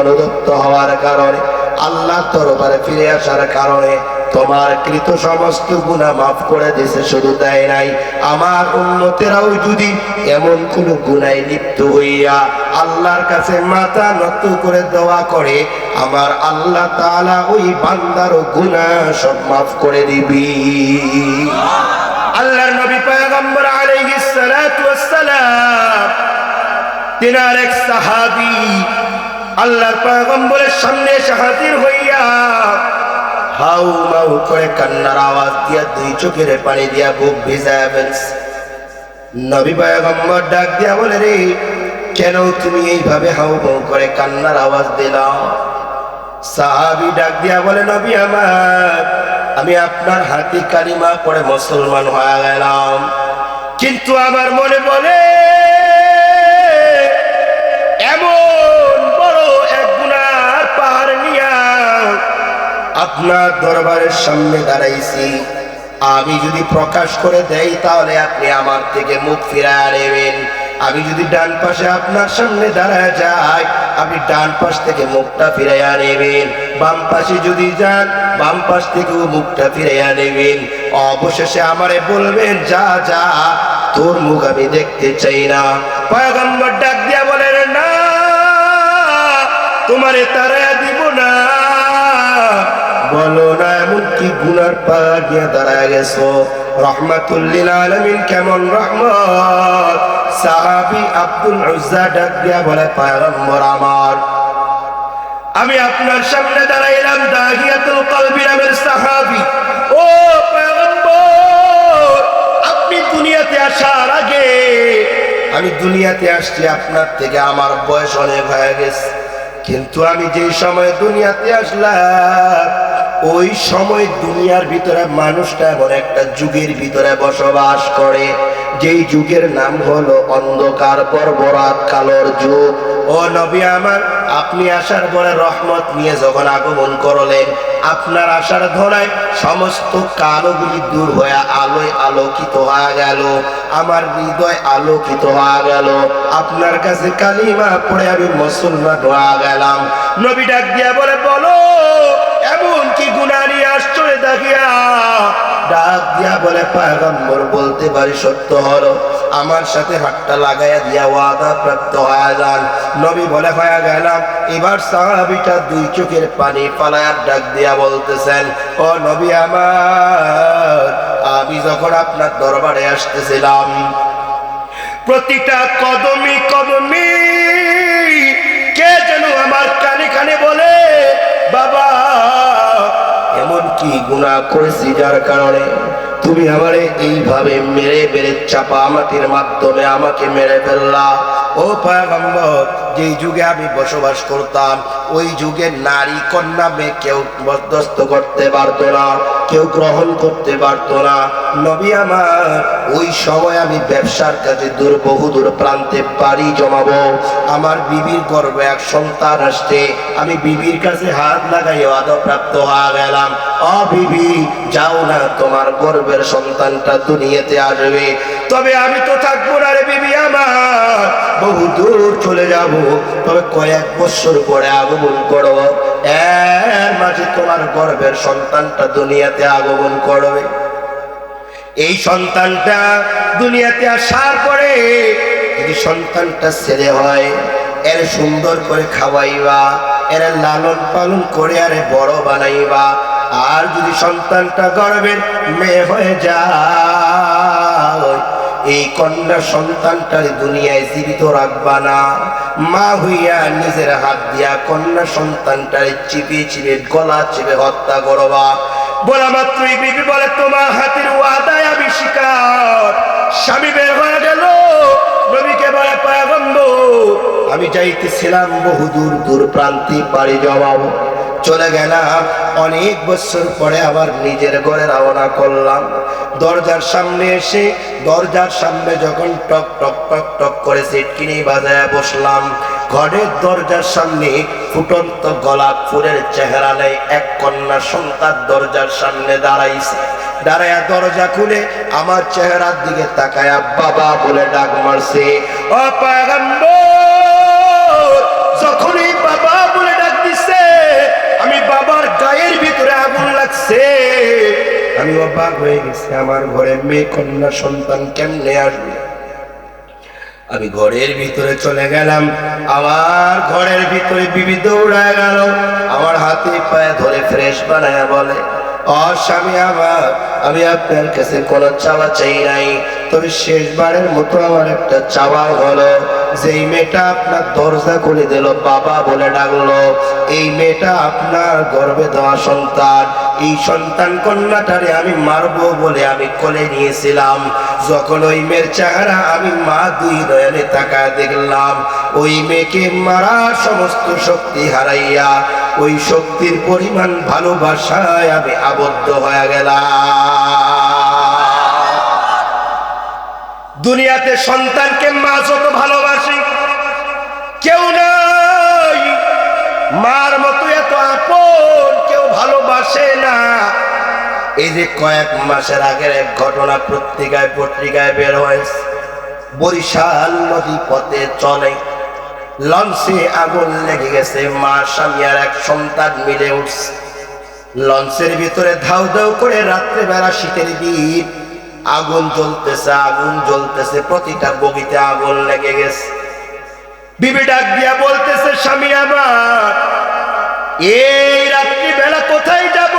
অনুদত্ত হওয়ার কারণে আল্লাহ দরবারে ফিরে আসার কারণে তোমার কৃত সমস্ত গুণা মাফ করে দিছে, শুধু তাই নাই। আমার উন্নতেরাও যদি এমন কোন গুনায় লিপ্ত হইয়া আল্লাহর কাছে মাথা নত করে দোয়া করে, আমার আল্লাহ তাআলা ওই বান্দারও গুনাহ সব মাফ করে দিবি। আল্লাহর নবী পয়গম্বর আলাইহিস সালাতু ওয়াস সালাম, তিনার এক সাহাবী আল্লাহর পয়গম্বরের সামনে এসে হাজির হইয়া হাউ মাউ করে কান্নার আওয়াজ দিয়া দুই চোখের পানি দিয়া বুক ভিজায় ফেলছে। নবী পয়গম্বর ডাক দিয়া বলে, রে, কেন তুমি এইভাবে হাউ মাউ করে কান্নার আওয়াজ দিলাম সাহাবি ডাক দিয়া বলে, নবী আমার, আমি আপনার হাতে কালিমা পড়ে মুসলমান হয়ে গেলাম। কিন্তু আমার মনে বলে আপনার দরবারের সামনে দাঁড়াইছি। আমি যদি প্রকাশ করে দেই, তাহলে আপনি আমার থেকে মুখ ফিরায় নেবেন। আমি যদি ডান পাশে আপনার সামনে দাঁড়ায় যাই, আপনি ডান পাশ থেকে মুখটা ফিরাইয়া নেবেন। বাম পাশে যদি যান, বাম পাশ থেকেও মুখটা ফিরাইয়া নেবেন। অবশেষে আমারে বলবেন, যা যা, তোর মুখ আমি দেখতে চাই না। পয়গম্বর ডাক দিয়া বলেন, না, তোমারে তারা বলো না, এমন কি গুনার পা গিয়ে দাঁড়ায় গেছো? রহমাতুল্লিল আলমিন কেমন রহমত? সাহাবি আব্দুল উজ্জা ডাক দিয়া বলে, পয়গম্বর আমার। আমি আপনার সামনে দাঁড়াইলাম, দাহিয়াতুল কলবি নামের সাহাবি। ও পয়গম্বর, আপনি দুনিয়াতে আসার আগে, আমি দুনিয়াতে আসছি, আপনার থেকে আমার বয়স অনেক হয়ে গেছে। কিন্তু আমি যেই সময় দুনিয়াতে আসলাম ওই সময় দুনিয়ার ভিতরে মানুষটা এমন একটা যুগের ভিতরে বসবাস করে। যেই যুগের নাম হলো অন্ধকার বর্বরাত কালোর যুগ। ও নবী আমার, আপনি আসার পরে রহমত নিয়ে যখন আগমন করলেন, আপনার আসার ধরায় সমস্ত কালোগুলি দূর হয়ে আলোয় আলোকিত হয়ে গেল। আমার হৃদয় আলোকিত হয়ে গেল। আপনার কাছে কালিমা পড়ে আমি মুসলমান হয়ে গেলাম। নবী ডাক দিয়া বলে, বলো, এমন আসছো ডাক দিয়া বলে, পায়গম্বর, বলতে পারি সত্য আমার সাথে হাতটা লাগাইয়া দিয়া ওয়াদা প্রাপ্ত যান। নবী বলে হয়ে গেলাম। এবার সাহাবিটা দুই চোখের পানি পালায়ার ডাক দিয়া বলতেছেন, ও নবী আমার, আমি যখন আপনার দরবারে আসতেছিলাম, প্রতিটা কদমি কদমি কে যেন আমার কানে কানে বলে, বাবা কি গুণা করেছি যার কারণে তুমি আমারে এইভাবে মেরে মেরে চাপা আমাতির মাধ্যমে আমাকে মেরে ফেললা। ও পয়গম্বর যে যুগে আমি বসবাস করতাম, ওই যুগে নারী কন্যা মেয়ে কেউ বরদস্ত করতে পারতো না। কেউ গ্রহণ করতে পারতো না। নবী আমার, ওই সময় আমি ব্যবসার কাজে দূর বহু দূর প্রান্তে পাড়ি জমাবো। আমার বিবির গর্বে এক সন্তান আসছে। আমি বিবির কাছে হাত লাগাই আদপ্রাপ্ত হয়ে গেলাম। অ বিবি, যাও না, তোমার গর্বের সন্তানটা দুনিয়াতে আসবে। তবে আমি তো থাকব না রে বিবি আমার। বহু দূর চলে যাব। তবে কয়েক বছর পরে আগমন করব এর মাঝে তোমার গর্বের সন্তানটা দুনিয়াতে আগমন করবে। এই সন্তানটা দুনিয়াতে আসার পরে যদি সন্তানটা ছেলে হয়, এর সুন্দর করে খাওয়াইবা, এর লালন পালন করে আরে বড় বানাইবা, আর যদি সন্তানটা গর্বের মেয়ে হয়ে যায়, এই কন্যা সন্তানটার দুনিয়ায় জীবিত রাখবা না। মা হইয়া নিজের হাত দিয়া কন্যা সন্তানটারে চিপে চিপে গলা চিপে হত্যা করবা। বলা মাত্রই বিবি বলে, তোমার হাতের ওয়াদায় আমি শিকার। স্বামী বের হয়ে গেল। নবীকে বলে, পায়গম্বর, আমি যাইতেছিলাম বহু দূর প্রান্তে, পাড়ি জমাব চলে গেলাম। অনেক বছর পরে আবার নিজের ঘরে রওনা করলাম। দরজার সামনে এসে, দরজার সামনে যখন টক টক টক টক করে সিটকিনি বাজায় বসলাম। ঘরের দরজার সামনে ফুটন্ত গোলাপ ফুলের চেহারা নেয় এক কন্যা সন্তান দরজার সামনে দাঁড়াইছে। দাঁড়ায় দরজা খুলে আমার চেহারার দিকে তাকায়া, বাবা, বলে ডাক মারছে। যখনই বাবা বলে ডাক দিছে, আমি বাবার গায়ের ভিতরে আগুন লাগছে। আমি অবাক হয়ে গেছি, আমার ঘরে মেয়ে কন্যা সন্তান কেমনে আসবে? আমি ঘরের ভিতরে চলে গেলাম। আমার ঘরের ভিতরে বিবি দৌড়ায় গেল। আমার হাতে পায়ে ধরে ফ্রেশ বানায় বলে ও স্বামী আমার, আমি আপনার কাছে কোনো চাওয়া চাই নাই। তবে শেষবারের মতো আমার একটা চাওয়া হলো, যেই মেয়েটা আপনার দরজা খুলে দিল, বাবা বলে ডাকলো, এই মেয়েটা আপনার গর্ভে দেওয়া সন্তান। এই সন্তান কন্যাটারে আমি মারবো বলে আমি কোলে নিয়েছিলাম। যখন ওই মেয়ের চেহারা আমি মা দুই নয়নে তাকায় দেখলাম, ওই মেয়েকে মারা সমস্ত শক্তি হারাইয়া ওই শক্তির পরিমাণ ভালোবাসায় আমি আবদ্ধ হয়ে গেলাম। দুনিয়াতে সন্তানকে মা যত ভালোবাসে, কেউ নাই। মার মতো এত আপন কেউ ভালোবাসে না। এই যে কয়েক মাসের আগের এক ঘটনা পত্রিকায় পত্রিকায় বের হয়েছে, বরিশাল নদী পথে চলে লঞ্চে আগুন লেগে গেছে। মা স্বামী আর এক সন্তান মিলে উঠছে। লঞ্চের ভিতরে ধাউ ধাউ করে রাত্রে বেলা শীতের দিন আগুন জ্বলতেছে আগুন জ্বলতেছে, প্রতিটা বগিতে আগুন লেগে গেছে। বিবি ডাক দিয়া বলতেছে, স্বামী আমার, এই রাত্রি বেলা কোথায় যাব?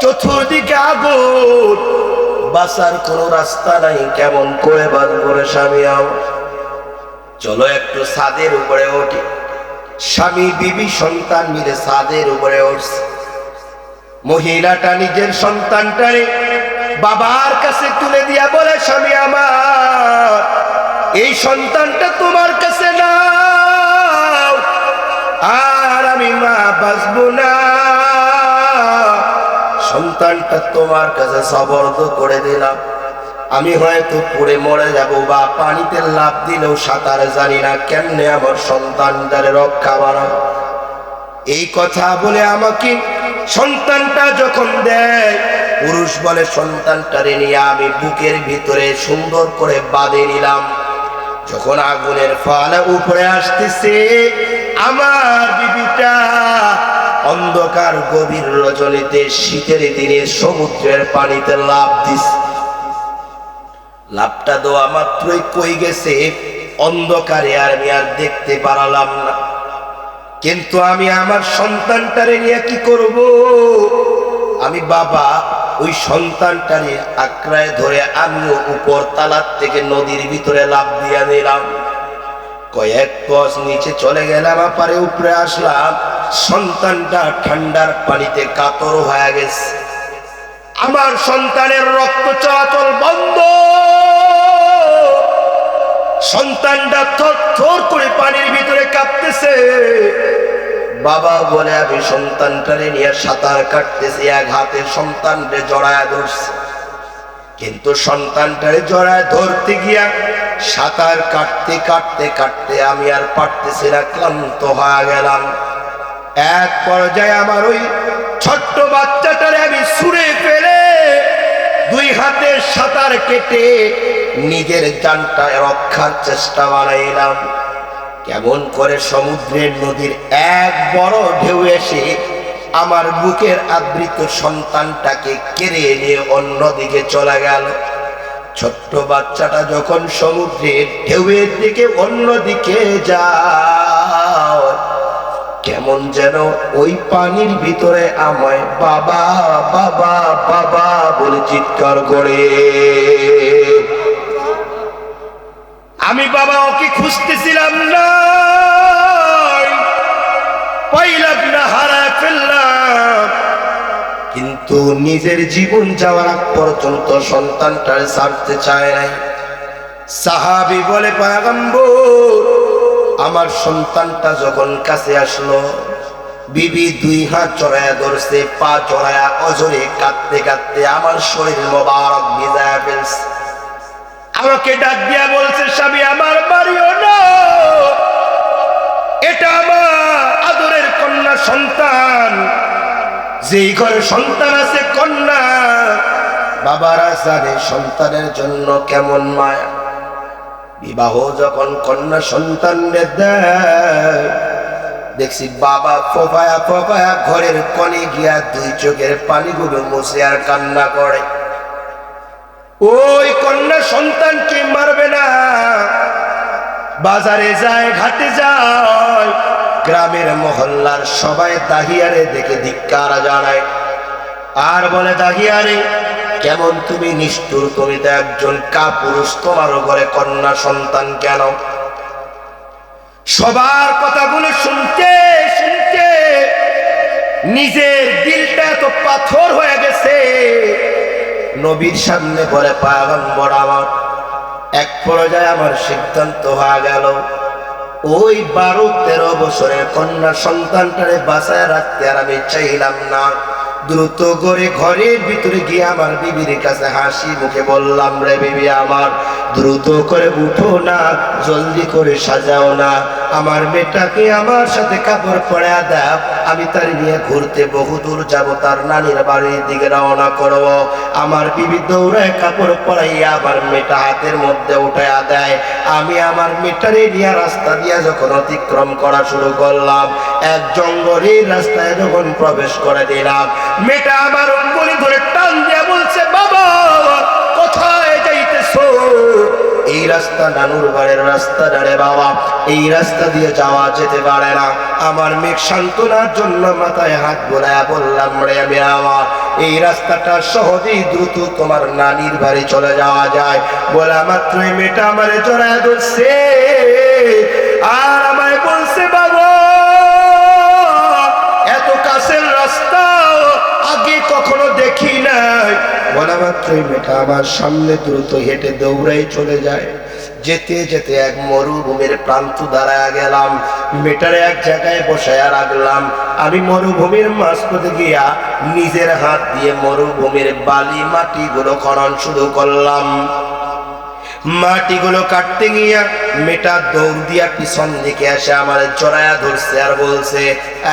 চতুর্দিকে আগুন বাসার কোনো রাস্তা নাই। কেমন করে বাদ করে স্বামী আমার? চলো একটু ছাদের উপরে ওঠে। স্বামী বিবি সন্তান মিলে ছাদের উপরে উঠছে মহিলাটা নিজের সন্তানটারে বাবার কাছে তুলে দিয়া বলে, স্বামী আমার, এই সন্তানটা তোমার কাছে নাও, আর আমি মা বাঁচবো না। সন্তানটা তোমার কাছে সবর্দ করে দিলাম। আমি হয়তো পড়ে মরে যাব বা পানিতে লাভ দিলেও সাঁতার জানি না কেমনে আমার সন্তানটারে রক্ষা বানাবো এই কথা বলে আমাকে সন্তানটা যখন দেয়, পুরুষ বলে, সন্তানটারে নিয়ে আমি বুকের ভিতরে সুন্দর করে বাঁধে নিলাম। যখন আগুনের ফালা উপরে আসতেছে, আমার বিবিটা অন্ধকার গভীর রজনীতে শীতের দিনে সমুদ্রের পানিতে লাভ দিস লাভটা দেওয়া মাত্রই কই গেছে? অন্ধকারে আর আমি আর দেখতে পারালাম না। কিন্তু আমি আমার সন্তানটারে নিয়ে কি করব? আমি বাবা, ওই সন্তানটারে আক্রায় ধরে আমিও উপর তালার থেকে নদীর ভিতরে লাভ দিয়া নিলাম কয়েক গজ নিচে চলে গেলাম, আপারে উপরে আসলাম। সন্তানটা ঠান্ডার পানিতে কাতর হয়ে গেছে। আমার সন্তানের রক্ত চলাচল বন্ধ। সন্তানটা থর থর করে পানির ভিতরে কাঁপতেছে। বাবা বলে, আমি সন্তানটারে নিয়ে সাঁতার কাটতেছি, এক হাতে সন্তানটা জড়ায় ধরছে। কিন্তু সন্তানটারে জড়ায় ধরতে গিয়া সাঁতার কাটতে কাটতে কাটতে আমি আর পারতেছি না, ক্লান্ত হয়ে গেলাম। এক পর্যায়ে আমার ওই ছোট্ট বাচ্চাটারে হাতে সাঁতার কেটে নিজের জানটা রক্ষার চেষ্টা বানাইলাম। কেমন করে সমুদ্রের নদীর এক বড় ঢেউ এসে আমার বুকের আবৃত সন্তানটাকে কেড়ে নিয়ে অন্যদিকে চলে গেল। ছোট্ট বাচ্চাটা যখন সমুদ্রের ঢেউয়ের দিকে অন্যদিকে যায় কেমন যেন ওই পানির ভিতরে আমায় বাবা বাবা বাবা বলে চিৎকার করে। আমি বাবা ওকে খুঁজতেছিলাম না। ফেললাম। কিন্তু নিজের জীবন যাওয়ার আগ পর্যন্ত সন্তানটার ছাড়তে চায় নাই। সাহাবি বলে পাগাম্বর আমার সন্তানটা যখন কাছে আসলো, বিবি দুই হাত চড়ায়া ধরছে, পা চড়ায়া অজরে কাঁদতে কাঁদতে আমার শরীর মোবারক ভিজায়া ফেলছে। আমাকে ডাক দিয়া বলছে, স্বামী, আমার বাড়িও না। এটা আমার আদরের কন্যা সন্তান। যেই ঘরে সন্তান আছে কন্যা, বাবারা জানে সন্তানের জন্য কেমন মায়া। বিবাহ যখন কন্যা সন্তান দেয়, দেখছি বাবা ফোফায়া ফোফায়া ঘরের কনে গিয়া দুই চোখের পানিগুলো মুছে আর কান্না করে। ওই কন্যা সন্তান সন্তানকে মারবে না? বাজারে যায়, ঘাটে যায়, গ্রামের মহল্লার সবাই দাহিয়ারে দেখে ধিক্কার জানায়। আর বলে, দাহিয়ারে কেমন তুমি নিষ্ঠুর তুমি তো একজন কাপুরুষ? তোমারও ঘরে কন্যা সন্তান কেন? সবার কথাগুলো শুনতে শুনতে নিজের দিলটা এত পাথর হয়ে গেছে। নবীর সামনে পরে পাগম্বর আমার, এক পর্যায়ে আমার সিদ্ধান্ত হয়ে গেল। ওই বারো তেরো বছরের কন্যা সন্তানটারে বাঁচায় রাখতে আর আমি চাইলাম না। দ্রুত করে ঘরের ভিতরে গিয়ে আমার বিবির কাছে হাসি মুখে বললাম, রে বিবি আমার, দ্রুত করে উঠো না, জলদি করে সাজাও না। আমার মেয়েটাকে আমার সাথে কাপড় পরে দাও। আমি তার নিয়ে ঘুরতে বহুদূর যাব, তার নানির বাড়ির দিকে রওনা করব। আমার বিবি দৌড়ায় কাপড় পরাইয়া আমার মেয়েটা হাতের মধ্যে উঠাইয়া দেয়। আমি আমার মেয়েটারে নিয়ে রাস্তা দিয়ে যখন অতিক্রম করা শুরু করলাম, এক জঙ্গলের রাস্তায় যখন প্রবেশ করে দিলাম মেয়েটা আমার অঙ্গুলি ধরে টান দিয়ে বলছে, বাবা, কোথায় যাইতেছো? এই রাস্তা নানুর বাড়ির রাস্তা দাঁড়ে বাবা, এই রাস্তা দিয়ে যাওয়া যেতে পারে না। আমার মেঘ সান্ত্বনার জন্য মাথায় হাত বোলায়া বললাম, রে আমি এই রাস্তাটা সহজেই দ্রুত তোমার নানির বাড়ি চলে যাওয়া যায়। বলা মাত্রই মেয়েটা আমারে জড়ায় ধরছে। বলা মাত্রই বেটা আমার সামনে দ্রুত হেঁটে দৌড়াই চলে যায়। যেতে যেতে এক মরুভূমির প্রান্ত দাঁড়ায় গেলাম। মেটারে এক জায়গায় বসায়া রাখলাম। আমি মরুভূমির মাঝপথে গিয়া নিজের হাত দিয়ে মরুভূমির বালি মাটিগুলো খনন শুরু করলাম। মাটিগুলো কাটতে গিয়া মেটা দৌড় দিয়া পিছন দিকে আসে, আমার চড়ায়া ধরছে আর বলছে,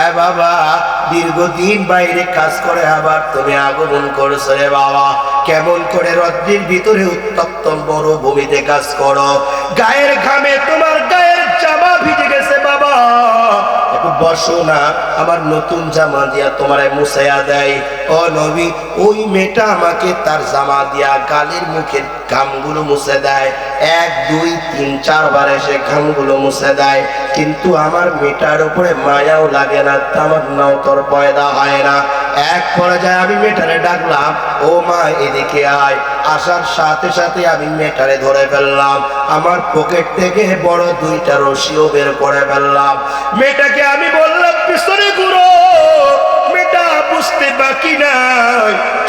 এ বাবা, দীর্ঘদিন বাইরে কাজ করে আবার তুমি আগমন করছ রে বাবা। কেমন করে রদ্রির ভিতরে উত্তপ্ত ভূমিতে কাজ করো। গায়ের ঘামে তোমার একটু বসো না, আমার নতুন জামা দিয়া তোমারে মুছাইয়া দেয়। ও নবী, ওই মেয়েটা আমাকে তার জামা দিয়া গালের মুখের ঘামগুলো মুছে দেয়। এক, দুই, তিন, চারবার এসে ঘামগুলো মুছে দেয়। কিন্তু আমার মেয়েটার উপরে মায়াও লাগে না তামার নাও তোর পয়দা হয় না। এক পর্যায়ে আমি মেয়েটারে ডাকলাম, ও মা, এদিকে আয়। আসার সাথে সাথে আমি মেয়েটারে ধরে ফেললাম। আমার পকেট থেকে বড় দুইটা রশিও বের করে ফেললাম। মেয়েটাকে আমি বললাম পিছনে ঘুরো। মেয়েটা বুঝতে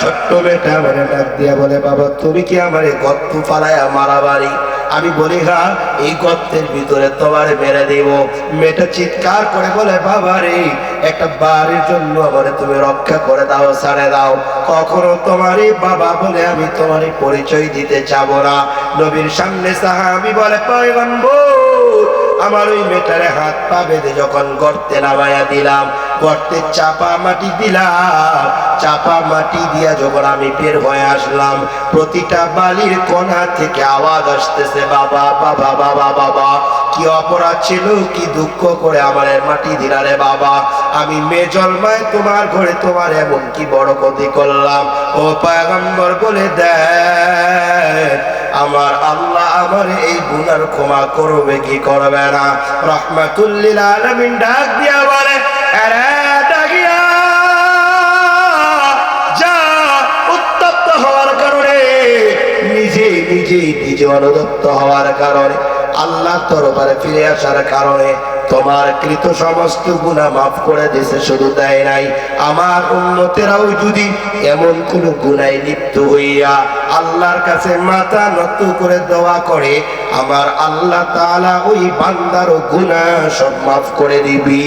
ছোট্ট মেয়েটা আমার ডাক দিয়া বলে, বাবা, তুমি কি আমার গর্ত ফালায় মারাবাড়ি আমি বলি হ্যাঁ এই গর্তের ভিতরে তোমার মেরে দেব। মেয়েটা চিৎকার করে বলে, বাবা রে, একটা বাড়ির জন্য আমার তুমি রক্ষা করে দাও ছাড়ে দাও। কখনো তোমারই বাবা বলে আমি তোমারই পরিচয় দিতে যাব না। নবীর সামনে সাহাবি বলে, পয়গম্বর, আমার ওই মেটারে হাত পা বেঁধে যখন গর্তে নামাইয়া দিলাম গর্তে চাপা মাটি দিলাম, চাপা মাটি দিয়া যখন আমি বের হয়ে আসলাম, প্রতিটা বালির কোনা থেকে আওয়াজ আসতেছে, বাবা বাবা বাবা বাবা, কি অপরাধ ছিল, কি দুঃখ করে আমার মাটি দিলারে বাবা, আমি মেয়ে জন্মায় তোমার ঘরে তোমার এমন কি বড় ক্ষতি করলাম? ও পায়গম্বর বলে দেয় আমার আল্লাহ আমার এই গুনার ক্ষমা করবে, কি করবে না? রহমাতুল্লিল আলমিন ডাক দিয়া বলে নিজে অনুদত্ত হওয়ার কারণে আল্লাহ তরবারে ফিরে আসার কারণে তোমার কৃত সমস্ত গুণা মাফ করে দিছে শুধু তাই নাই। আমার উন্নতেরাও যদি এমন কোন গুনায় লিপ্ত হইয়া আল্লাহর কাছে মাথা নত করে দোয়া করে, আমার আল্লাহ তাআলা ওই বান্দারও গুনাহ সব মাফ করে দিবি।